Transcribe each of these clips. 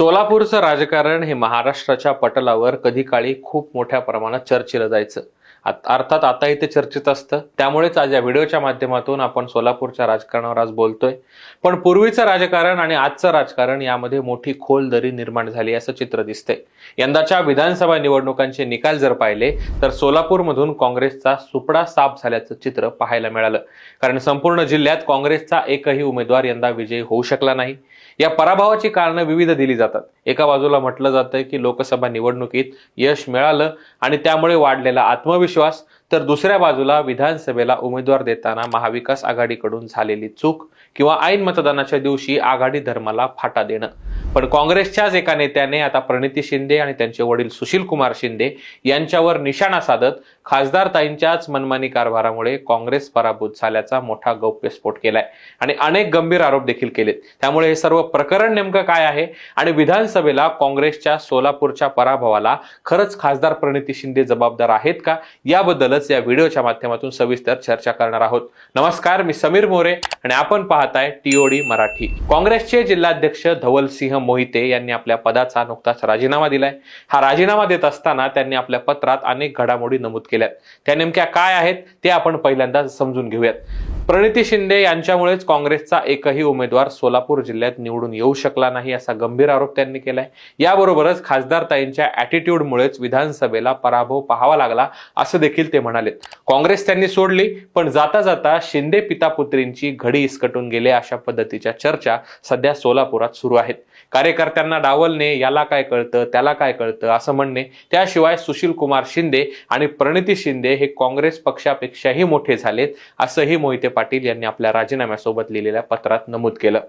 सोलापूरचं राजकारण हे महाराष्ट्राच्या पटलावर कधी काळी खूप मोठ्या प्रमाणात चर्चेलं जायचं. अर्थात आता इथे चर्चेत असतं. त्यामुळेच आज या व्हिडिओच्या माध्यमातून आपण सोलापूरच्या राजकारणावर आज बोलतोय. पण पूर्वीचं राजकारण आणि आजचं राजकारण यामध्ये मोठी खोल दरी निर्माण झाली असं चित्र दिसतंय. यंदाच्या विधानसभा निवडणुकांचे निकाल जर पाहिले तर सोलापूरमधून काँग्रेसचा सुपडा साफ झाल्याचं चित्र पाहायला मिळालं. कारण संपूर्ण जिल्ह्यात काँग्रेसचा एकही उमेदवार यंदा विजयी होऊ शकला नाही. या पराभवाची कारणं विविध दिली जातात. एका बाजूला म्हटलं जातं की लोकसभा निवडणुकीत यश मिळालं आणि त्यामुळे वाढलेला आत्मविश्वास तर दुसऱ्या बाजूला विधानसभेला उमेदवार देताना महाविकास आघाडीकडून झालेली चूक किंवा ऐन मतदानाच्या दिवशी आघाडी धर्माला फाटा देणं. पण काँग्रेसच्याच एका नेत्याने आता प्रणिती शिंदे आणि त्यांचे वडील सुशील कुमार शिंदे यांच्यावर निशाणा साधत खासदार ताईंच्याच मनमानी कारभारामुळे काँग्रेस पराभूत झाल्याचा मोठा गौप्यस्फोट केलाय. आणि अनेक गंभीर आरोप देखील केलेत. त्यामुळे हे सर्व प्रकरण नेमकं काय आहे? आणि विधानसभेला काँग्रेसच्या सोलापूरच्या पराभवाला खरंच खासदार प्रणिती शिंदे जबाबदार आहेत का? याबद्दलच या व्हिडिओच्या माध्यमातून सविस्तर चर्चा करणार आहोत. नमस्कार मी समीर मोरे आणि आपण पाहताय टीओडी मराठी. काँग्रेसचे जिल्हाध्यक्ष धवलसिंह मोहिते यांनी आपल्या पदाचा नुकताच राजीनामा दिलाय. हा राजीनामा देत असताना त्यांनी आपल्या पत्रात अनेक घडामोडी नमूद केल्यात. त्या नेमक्या काय आहेत ते आपण पहिल्यांदा समजून घेऊयात. प्रणिती शिंदे यांच्यामुळेच काँग्रेसचा एकही उमेदवार सोलापूर जिल्ह्यात निवडून येऊ शकला नाही असा गंभीर आरोप त्यांनी केलाय. याबरोबरच खासदार ताईंच्या अॅटिट्यूडमुळेच विधानसभेला पराभव पाहावा लागला असं देखील ते म्हणाले काँग्रेस त्यांनी सोडली पण जाता जाता शिंदे पिता पुत्रींची घडी इसकटून गेले अशा पद्धतीच्या चर्चा सध्या सोलापुरात सुरू आहेत. कार्यकर्त्यांना डावलणे याला काय कळतं त्याला काय कळतं असं म्हणणे त्याशिवाय सुशील कुमार शिंदे आणि प्रणिती शिंदे हे काँग्रेस पक्षापेक्षाही मोठे झालेत असंही मोहिते पाटील यांनी आपल्या राजीनाम्यासोबत लिहिलेल्या पत्रात नमूद केलं.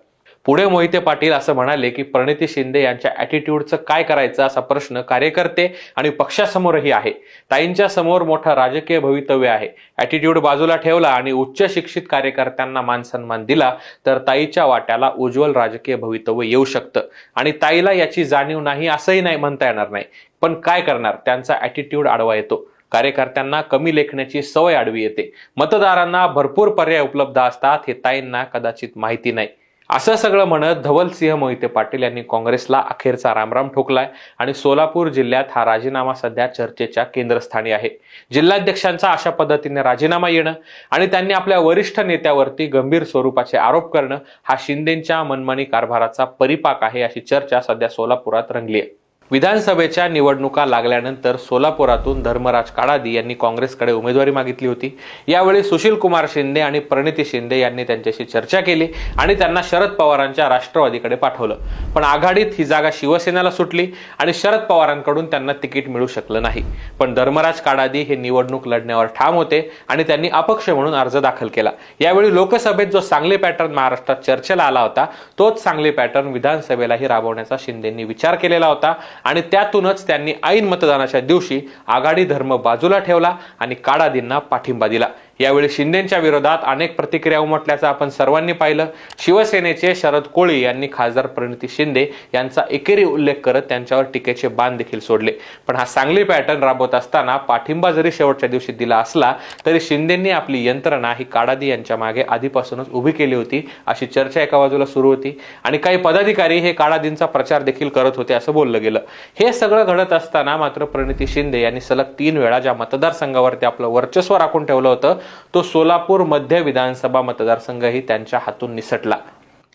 पुढे मोहिते पाटील असं म्हणाले की प्रणिती शिंदे यांच्या अॅटिट्यूडचं काय करायचं असा प्रश्न कार्यकर्ते आणि पक्षासमोरही आहे. ताईंच्या समोर मोठं राजकीय भवितव्य आहे. अॅटिट्यूड बाजूला ठेवला आणि उच्च शिक्षित कार्यकर्त्यांना मान सन्मान दिला तर ताईच्या वाट्याला उज्ज्वल राजकीय भवितव्य येऊ शकतं. आणि ताईला याची जाणीव नाही असंही नाही म्हणता येणार नाही. पण काय करणार? त्यांचा अॅटिट्यूड आडवा येतो. कार्यकर्त्यांना कमी लेखण्याची सवय आडवी येते. मतदारांना भरपूर पर्याय उपलब्ध असतात हे ताईंना कदाचित माहिती नाही. असं सगळं म्हणत धवलसिंह मोहिते पाटील यांनी काँग्रेसला अखेरचा रामराम ठोकलाय आणि सोलापूर जिल्ह्यात हा राजीनामा सध्या चर्चेच्या केंद्रस्थानी आहे. जिल्हाध्यक्षांचा अशा पद्धतीने राजीनामा येणं आणि त्यांनी आपल्या वरिष्ठ नेत्यावरती गंभीर स्वरूपाचे आरोप करणं हा शिंदेच्या मनमानी कारभाराचा परिपाक आहे अशी चर्चा सध्या सोलापुरात रंगली आहे. विधानसभेच्या निवडणुका लागल्यानंतर सोलापुरातून धर्मराज काडादी यांनी काँग्रेसकडे उमेदवारी मागितली होती. यावेळी सुशील कुमार शिंदे आणि प्रणिती शिंदे यांनी त्यांच्याशी चर्चा केली आणि त्यांना शरद पवारांच्या राष्ट्रवादीकडे पाठवलं. पण आघाडीत ही जागा शिवसेनेला सुटली आणि शरद पवारांकडून त्यांना तिकीट मिळू शकलं नाही. पण धर्मराज काडादी हे निवडणूक लढण्यावर ठाम होते आणि त्यांनी अपक्ष म्हणून अर्ज दाखल केला. यावेळी लोकसभेत जो सांगली पॅटर्न महाराष्ट्रात चर्चेला आला होता तोच सांगली पॅटर्न विधानसभेलाही राबवण्याचा शिंदेंनी विचार केलेला होता. आणि त्यातूनच त्यांनी ऐन मतदानाच्या दिवशी आघाडी धर्म बाजूला ठेवला आणि काडादींना पाठिंबा दिला. यावेळी शिंदेच्या विरोधात अनेक प्रतिक्रिया उमटल्याचं आपण सर्वांनी पाहिलं. शिवसेनेचे शरद कोळी यांनी खासदार प्रणिती शिंदे यांचा एकेरी उल्लेख करत त्यांच्यावर टीकेचे बाण देखील सोडले. पण हा सांगली पॅटर्न राबवत असताना पाठिंबा जरी शेवटच्या दिवशी दिला असला तरी शिंदेंनी आपली यंत्रणा ही काडादी यांच्या मागे आधीपासूनच उभी केली होती अशी चर्चा एका बाजूला सुरू होती. आणि काही पदाधिकारी हे काडादींचा प्रचार देखील करत होते असं बोललं गेलं. हे सगळं घडत असताना मात्र प्रणिती शिंदे यांनी सलग तीन वेळा ज्या मतदारसंघावरती आपलं वर्चस्व राखून ठेवलं होतं तो सोलापूर मध्य विधानसभा मतदारसंघही त्यांच्या हातून निसटला.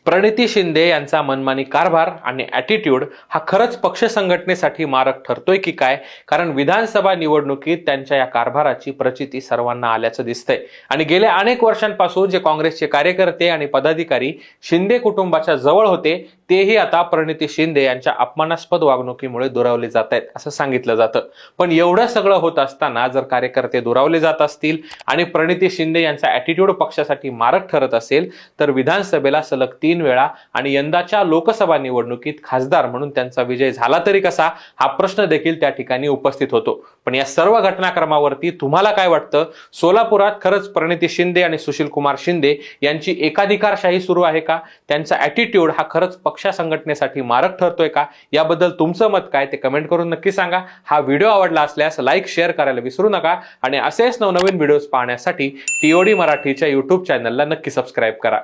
प्रणिती शिंदे यांचा मनमानी कारभार आणि ॲटिट्यूड हा खरंच पक्ष संघटनेसाठी मारक ठरतोय की काय? कारण विधानसभा निवडणुकीत त्यांच्या या कारभाराची प्रचिती सर्वांना आल्याचं दिसतंय. आणि गेल्या अनेक वर्षांपासून जे काँग्रेसचे कार्यकर्ते आणि पदाधिकारी शिंदे कुटुंबाच्या जवळ होते तेही आता प्रणिती शिंदे यांच्या अपमानास्पद वागणुकीमुळे दुरावले जात आहेत असं सांगितलं जातं. पण एवढं सगळं होत असताना जर कार्यकर्ते दुरावले जात असतील आणि प्रणिती शिंदे यांचा ॲटिट्यूड पक्षासाठी मारक ठरत असेल तर विधानसभेला सलग तीन वेळा आणि यंदाच्या लोकसभा निवडणुकीत खासदार म्हणून त्यांचा विजय झाला तरी कसा हा प्रश्न देखील त्या ठिकाणी उपस्थित होतो. पण या सर्व घटनाक्रमावरती तुम्हाला काय वाटतं? सोलापुरात खरंच प्रणिती शिंदे आणि सुशील कुमार शिंदे यांची एकाधिकारशाही सुरू आहे का? त्यांचा ॲटिट्यूड हा खरंच पक्षा संघटनेसाठी मारक ठरतोय का? याबद्दल तुमचं मत काय? ते कमेंट करून नक्की सांगा. हा व्हिडिओ आवडला असल्यास लाईक शेअर करायला विसरू नका आणि असेच नवनवीन व्हिडिओज पाहण्यासाठी टीओडी मराठीच्या युट्यूब चॅनलला नक्की सबस्क्राईब करा.